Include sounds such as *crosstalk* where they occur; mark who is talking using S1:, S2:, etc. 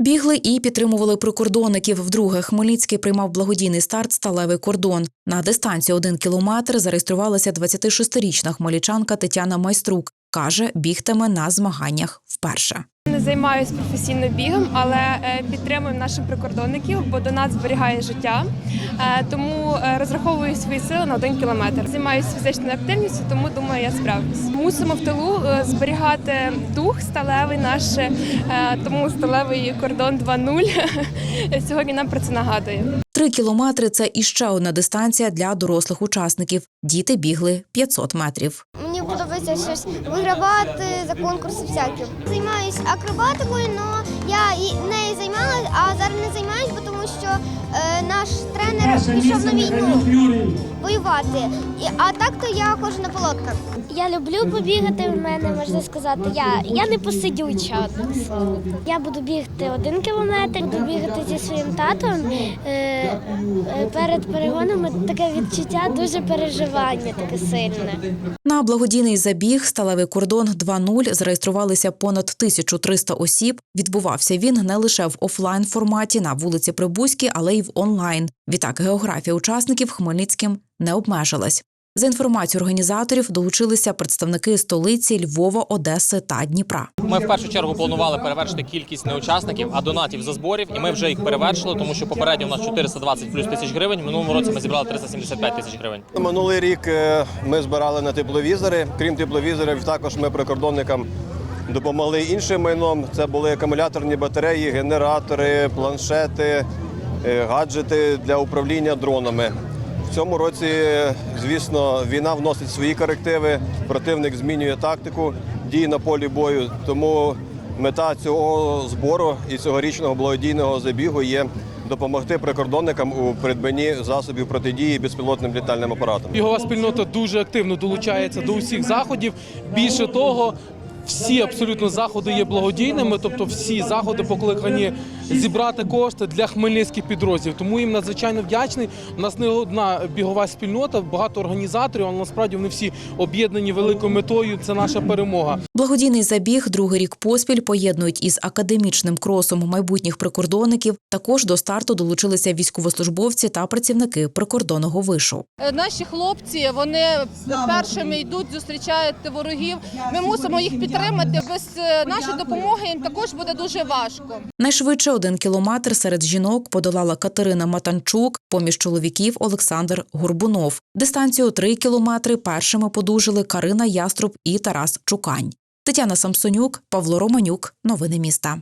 S1: Бігли і підтримували прикордонників. Вдруге Хмельницький приймав благодійний старт сталевий кордон. На дистанцію один кілометр зареєструвалася 26-річна хмельничанка Тетяна Майструк. Каже, бігтиме на змаганнях вперше.
S2: Не займаюся професійно бігом, але е, підтримую наших прикордонників, бо до нас зберігає життя. Е, Тому е, розраховую свої сили на один кілометр. Займаюся фізичною активністю, тому думаю, я справлюсь. Мусимо в тилу зберігати дух сталевий наш, тому сталевий кордон 2.0 *laughs* сьогодні нам про це нагадує.
S1: Три кілометри це іще одна дистанція для дорослих учасників. Діти бігли 500 метрів.
S3: Подобається щось вигравати за конкурси всякі. Займаюся акробатикою, але я і нею займалася, а зараз не займаюся, бо тому що е, наш тренер пішов на війну воювати. А так то я ходжу на полотках.
S4: Я люблю побігати. В мене можна сказати, я, я не посидюча одним словом. Я буду бігти один кілометр, буду бігати зі своїм татом. Е, е, перед перегонами таке відчуття, дуже переживання таке сильне.
S1: На благодійний забіг сталевий кордон 2.0 зареєструвалися понад 1300 осіб. Відбувався він не лише в офлайн форматі на вулиці Прибузькій, але й в онлайн. Відтак географія учасників Хмельницьким не обмежилась. За інформацією організаторів долучилися представники столиці Львова, Одеси та Дніпра.
S5: Ми в першу чергу планували перевершити кількість не учасників, а донатів за зборів, і ми вже їх перевершили, тому що попередньо у нас 420 плюс тисяч гривень. В минулому році ми зібрали 375 тисяч гривень.
S6: Минулий рік е, ми збирали на тепловізори. Крім тепловізорів, також ми прикордонникам допомогли іншим майном. Це були акумуляторні батареї, генератори, планшети, гаджети для управління дронами. В цьому році, е, звісно, війна вносить свої корективи. Противник змінює тактику дій на полі бою. Тому мета цього збору і цьогорічного благодійного забігу є допомогти прикордонникам у придбанні засобів протидії безпілотним літальним апаратам.
S7: Бігова спільнота дуже активно долучається до усіх заходів. Більше того, всі абсолютно заходи є благодійними, тобто всі заходи покликані зібрати кошти для хмельницьких підрозділів. Тому їм надзвичайно вдячний. У нас не одна бігова спільнота, багато організаторів, але насправді вони всі об'єднані великою метою. Це наша перемога.
S1: Благодійний забіг другий рік поспіль поєднують із академічним кросом майбутніх прикордонників. Також до старту долучилися військовослужбовці та працівники прикордонного вишу.
S8: Е, Наші хлопці вони першими йдуть, зустрічають ворогів. Ми мусимо їх підтримати. Без е, нашої допомоги їм також буде дуже важко.
S1: Найшвидше один кілометр серед жінок подолала Катерина Матанчук, поміж чоловіків Олександр Горбунов. Дистанцію три кілометри першими подужили Карина Яструб і Тарас Чукань. Тетяна Самсонюк, Павло Романюк. Новини міста.